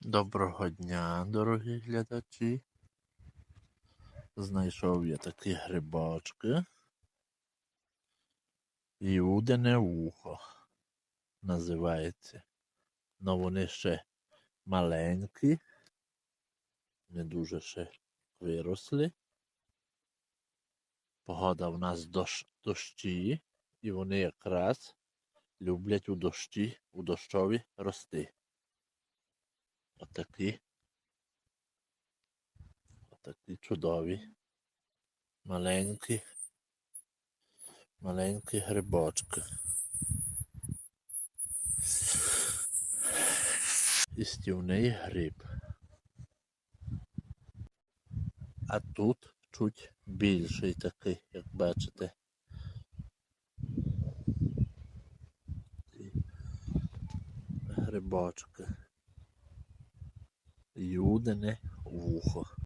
Доброго дня, дорогі глядачі. Знайшов я такі грибочки. Іудине вухо називається. Ну вони ще маленькі, не дуже ще виросли. Погода в нас дощ, дощі, і вони якраз люблять у дощі, у дощові рости. Отакі. Отакі чудові. Маленькі. Маленькі грибочки. Істівний гриб. А тут чуть більший такий, як бачите. Iuda, né? O urra.